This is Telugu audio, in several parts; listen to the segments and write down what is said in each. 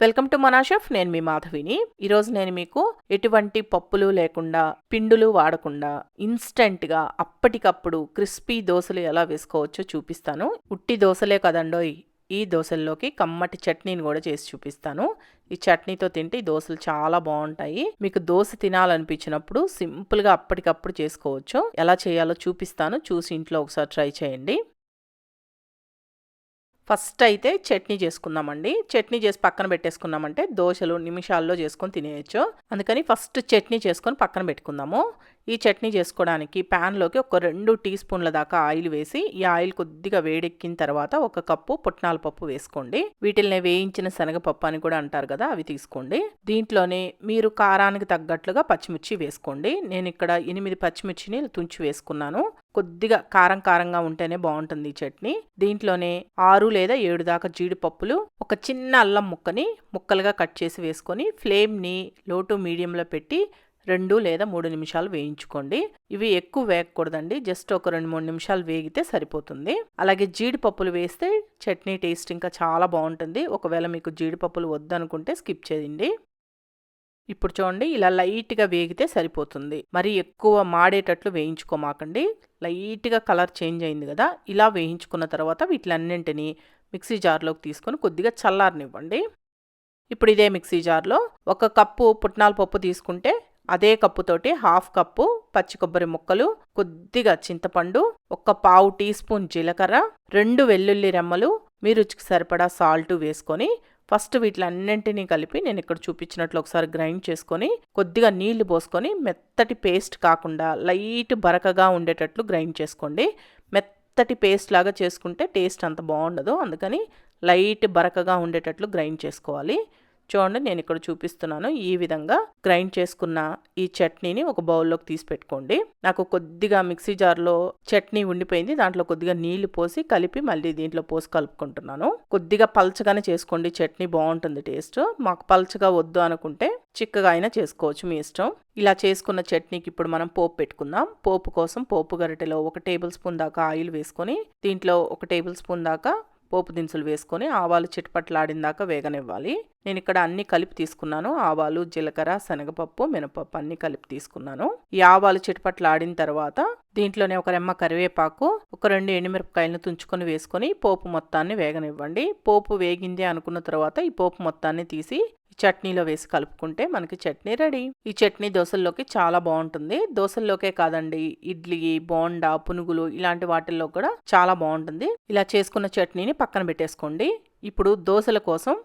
వెల్కమ్ టు మనాషెఫ్ నేను మీ మాధవిని. ఈరోజు నేను మీకు ఎటువంటి పప్పులు లేకుండా పిండులు వాడకుండా ఇన్స్టెంట్గా అప్పటికప్పుడు క్రిస్పీ దోశలు ఎలా వేసుకోవచ్చో చూపిస్తాను. ఉట్టి దోశలే కదండోయ్ ఈ దోశల్లోకి కమ్మటి చట్నీని కూడా చేసి చూపిస్తాను. ఈ చట్నీతో తింటే ఈ దోశలు చాలా బాగుంటాయి. మీకు దోశ తినాలనిపించినప్పుడు సింపుల్గా అప్పటికప్పుడు చేసుకోవచ్చు. ఎలా చేయాలో చూపిస్తాను. చూసి ఇంట్లో ఒకసారి ట్రై చేయండి. ఫస్ట్ అయితే చట్నీ చేసుకుందామండి. చట్నీ చేసి పక్కన పెట్టేసుకున్నామంటే దోశలు నిమిషాల్లో చేసుకొని తినేయచ్చు. అందుకని ఫస్ట్ చట్నీ చేసుకొని పక్కన పెట్టుకుందాము. ఈ చట్నీ చేసుకోవడానికి ప్యాన్లోకి ఒక రెండు టీ స్పూన్ల దాకా ఆయిల్ వేసి ఈ ఆయిల్ కొద్దిగా వేడెక్కిన తర్వాత ఒక కప్పు పుట్నాల పప్పు వేసుకోండి. వీటిల్ని వేయించిన శనగపప్పు అని కూడా అంటారు కదా అవి తీసుకోండి. దీంట్లోనే మీరు కారానికి తగ్గట్లుగా పచ్చిమిర్చి వేసుకోండి. నేను ఇక్కడ ఎనిమిది పచ్చిమిర్చిని తుంచి వేసుకున్నాను. కొద్దిగా కారం కారంగా ఉంటేనే బాగుంటుంది ఈ చట్నీ. దీంట్లోనే ఆరు లేదా ఏడు దాకా జీడిపప్పులు ఒక చిన్న అల్లం ముక్కని ముక్కలుగా కట్ చేసి వేసుకొని ఫ్లేమ్ని లో టు మీడియంలో పెట్టి రెండు లేదా మూడు నిమిషాలు వేయించుకోండి. ఇవి ఎక్కువ వేగకూడదండి జస్ట్ ఒక రెండు మూడు నిమిషాలు వేగితే సరిపోతుంది. అలాగే జీడిపప్పులు వేస్తే చట్నీ టేస్ట్ ఇంకా చాలా బాగుంటుంది. ఒకవేళ మీకు జీడిపప్పులు వద్దనుకుంటే స్కిప్ చేయండి. ఇప్పుడు చూడండి ఇలా లైట్గా వేగితే సరిపోతుంది. మరి ఎక్కువ మాడేటట్లు వేయించుకోమాకండి. లైట్గా కలర్ చేంజ్ అయింది కదా ఇలా వేయించుకున్న తర్వాత వీటిలన్నింటినీ మిక్సీ జార్లోకి తీసుకొని కొద్దిగా చల్లారనివ్వండి. ఇప్పుడు ఇదే మిక్సీ జార్లో ఒక కప్పు పుట్నాల పప్పు తీసుకుంటే అదే కప్పుతోటి హాఫ్ కప్పు పచ్చి కొబ్బరి ముక్కలు కొద్దిగా చింతపండు ఒక పావు టీ స్పూన్ జీలకర్ర రెండు వెల్లుల్లి రెమ్మలు మీ రుచికి సరిపడా సాల్ట్ వేసుకొని ఫస్ట్ వీటిలన్నింటినీ కలిపి నేను ఇక్కడ చూపించినట్లు ఒకసారి గ్రైండ్ చేసుకొని కొద్దిగా నీళ్ళు పోసుకొని మెత్తటి పేస్ట్ కాకుండా లైట్ బరకగా ఉండేటట్లు గ్రైండ్ చేసుకోండి. మెత్తటి పేస్ట్ లాగా చేసుకుంటే టేస్ట్ అంత బాగుండదు. అందుకని లైట్ బరకగా ఉండేటట్లు గ్రైండ్ చేసుకోవాలి. చూడండి నేను ఇక్కడ చూపిస్తున్నాను. ఈ విధంగా గ్రైండ్ చేసుకున్న ఈ చట్నీని ఒక బౌల్లోకి తీసి పెట్టుకోండి. నాకు కొద్దిగా మిక్సీ జార్లో చట్నీ ఉండిపోయింది. దాంట్లో కొద్దిగా నీళ్ళు పోసి కలిపి మళ్ళీ దీంట్లో పోసి కలుపుకుంటున్నాను. కొద్దిగా పల్చగానే చేసుకోండి. చట్నీ బాగుంటుంది టేస్ట్. మాకు పల్చగా వద్దు అనుకుంటే చిక్కగా అయినా చేసుకోవచ్చు మీ ఇష్టం. ఇలా చేసుకున్న చట్నీకి ఇప్పుడు మనం పోపు పెట్టుకుందాం. పోపు కోసం పోపు గరిటెలో ఒక టేబుల్ స్పూన్ దాకా ఆయిల్ వేసుకొని దీంట్లో ఒక టేబుల్ స్పూన్ దాకా పోపు దినుసులు వేసుకొని ఆవాలు చిట్పట్లాడిందాక వేగనివ్వాలి. నేను ఇక్కడ అన్ని కలిపి తీసుకున్నాను. ఆవాలు జీలకర్ర శనగపప్పు మినపప్పు అన్ని కలిపి తీసుకున్నాను. ఈ ఆవాలు చిట్పట్లాడిన తర్వాత దీంట్లోనే ఒక రెమ్మ కరివేపాకు ఒక రెండు ఎండుమిరపకాయలను తుంచుకొని వేసుకొని పోపు మొత్తాన్ని వేగనివ్వండి. పోపు వేగింది అనుకున్న తర్వాత ఈ పోపు మొత్తాన్ని తీసి చట్నీలో వేసి కలుపుకుంటే మనకి చట్నీ రెడీ. ఈ చట్నీ దోశల్లోకి చాలా బాగుంటుంది. దోశల్లోకే కాదండి ఇడ్లీ బోండా పునుగులు ఇలాంటి వాటిల్లో కూడా చాలా బాగుంటుంది. ఇలా చేసుకున్న చట్నీని పక్కన పెట్టేసుకోండి. ఇప్పుడు దోశల కోసం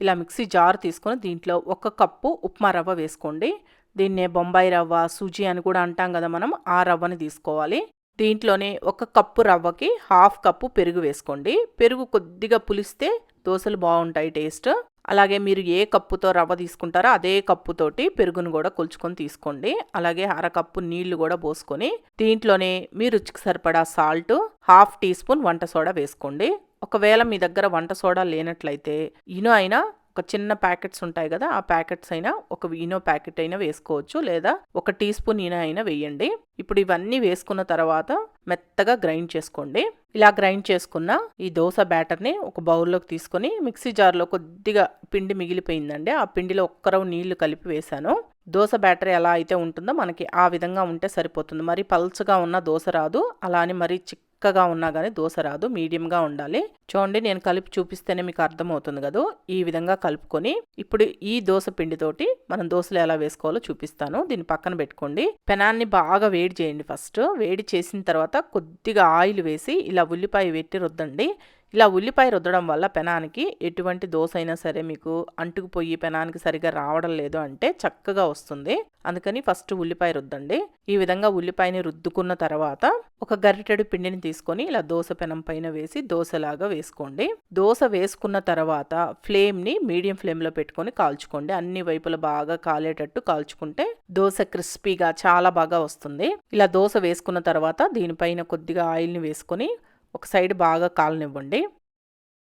ఇలా మిక్సీ జార్ తీసుకొని దీంట్లో ఒక కప్పు ఉప్మా రవ్వ వేసుకోండి. దీన్నే బొంబాయి రవ్వ సూజీ అని కూడా అంటాం కదా మనం ఆ రవ్వని తీసుకోవాలి. దీంట్లోనే ఒక కప్పు రవ్వకి హాఫ్ కప్పు పెరుగు వేసుకోండి. పెరుగు కొద్దిగా పులిస్తే దోశలు బాగుంటాయి టేస్ట్. అలాగే మీరు ఏ కప్పుతో రవ్వ తీసుకుంటారో అదే కప్పుతోటి పెరుగును కూడా కొలుచుకొని తీసుకోండి. అలాగే అరకప్పు నీళ్ళు కూడా పోసుకొని దీంట్లోనే మీ రుచికి సరిపడా సాల్ట్ హాఫ్ టీ స్పూన్ వంట సోడా వేసుకోండి. ఒకవేళ మీ దగ్గర వంట సోడా లేనట్లయితే ఇనో అయినా ఒక చిన్న ప్యాకెట్స్ ఉంటాయి కదా ఆ ప్యాకెట్స్ అయినా ఒక ఈనో ప్యాకెట్ అయినా వేసుకోవచ్చు లేదా ఒక టీ స్పూన్ ఈనో అయినా వేయండి. ఇప్పుడు ఇవన్నీ వేసుకున్న తర్వాత మెత్తగా గ్రైండ్ చేసుకోండి. ఇలా గ్రైండ్ చేసుకున్న ఈ దోశ బ్యాటర్ని ఒక బౌల్లోకి తీసుకొని మిక్సీ జార్లో కొద్దిగా పిండి మిగిలిపోయిందండి. ఆ పిండిలో ఒక్కరవు నీళ్ళు కలిపి వేశాను. దోశ బ్యాటరీ ఎలా అయితే ఉంటుందో మనకి ఆ విధంగా ఉంటే సరిపోతుంది. మరి పల్చగా ఉన్న దోశ రాదు. అలా అని మరీ చిక్కగా ఉన్నా కానీ దోశ రాదు. మీడియంగా ఉండాలి. చూడండి నేను కలిపి చూపిస్తేనే మీకు అర్థమవుతుంది కదా? ఈ విధంగా కలుపుకొని ఇప్పుడు ఈ దోశ పిండితోటి మనం దోశలు ఎలా వేసుకోవాలో చూపిస్తాను. దీన్ని పక్కన పెట్టుకోండి. పెనాన్ని బాగా వేడి చేయండి ఫస్ట్. వేడి చేసిన తర్వాత కొద్దిగా ఆయిల్ వేసి ఇలా ఉల్లిపాయ పెట్టి రుద్దండి. ఇలా ఉల్లిపాయ రుద్దడం వల్ల పెనానికి ఎటువంటి దోశ అయినా సరే మీకు అంటుకుపోయి పెనానికి సరిగా రావడం లేదు అంటే చక్కగా వస్తుంది. అందుకని ఫస్ట్ ఉల్లిపాయ రుద్దండి. ఈ విధంగా ఉల్లిపాయని రుద్దుకున్న తర్వాత ఒక గరిటెడు పిండిని తీసుకొని ఇలా దోశ పెనం పైన వేసి దోశలాగా వేసుకోండి. దోశ వేసుకున్న తర్వాత ఫ్లేమ్ని మీడియం ఫ్లేమ్లో పెట్టుకొని కాల్చుకోండి. అన్ని వైపులు బాగా కాలేటట్టు కాల్చుకుంటే దోశ క్రిస్పీగా చాలా బాగా వస్తుంది. ఇలా దోశ వేసుకున్న తర్వాత దీనిపైన కొద్దిగా ఆయిల్ని వేసుకొని ఒక సైడ్ బాగా కాలనివ్వండి.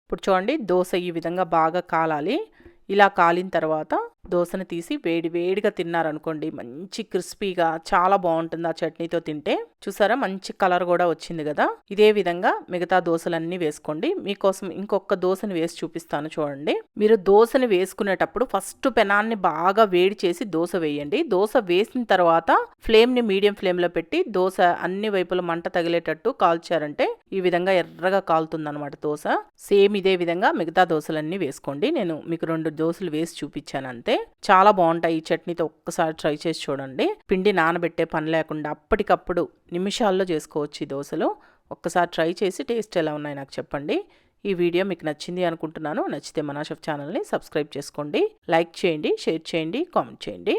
ఇప్పుడు చూడండి దోశ ఈ విధంగా బాగా కాలాలి. ఇలా కాలిన తర్వాత దోశని తీసి వేడి వేడిగా తిన్నారనుకోండి మంచి క్రిస్పీగా చాలా బాగుంటుంది ఆ చట్నీతో తింటే. చూసారా? మంచి కలర్ కూడా వచ్చింది కదా? ఇదే విధంగా మిగతా దోశలన్నీ వేసుకోండి. మీకోసం ఇంకొక దోశని వేసి చూపిస్తాను చూడండి. మీరు దోశని వేసుకునేటప్పుడు ఫస్ట్ పెనాన్ని బాగా వేడి చేసి దోశ వేయండి. దోశ వేసిన తర్వాత ఫ్లేమ్ని మీడియం ఫ్లేమ్లో పెట్టి దోశ అన్ని వైపుల మంట తగిలేటట్టు కాల్చారంటే ఈ విధంగా ఎర్రగా కాలుతుంది అనమాట దోశ సేమ్ ఇదే విధంగా మిగతా దోశలన్నీ వేసుకోండి. నేను మీకు రెండు దోశలు వేసి చూపించాను అంతే. చాలా బాగుంటాయి ఈ చట్నీతో ఒక్కసారి ట్రై చేసి చూడండి. పిండి నానబెట్టే పని లేకుండా అప్పటికప్పుడు నిమిషాల్లో చేసుకోవచ్చు ఈ దోశలు. ఒక్కసారి ట్రై చేసి టేస్ట్ ఎలా ఉన్నాయి నాకు చెప్పండి. ఈ వీడియో మీకు నచ్చింది అనుకుంటున్నాను. నచ్చితే మనాషఫ్ ఛానల్ని సబ్స్క్రైబ్ చేసుకోండి. లైక్ చేయండి షేర్ చేయండి కామెంట్ చేయండి.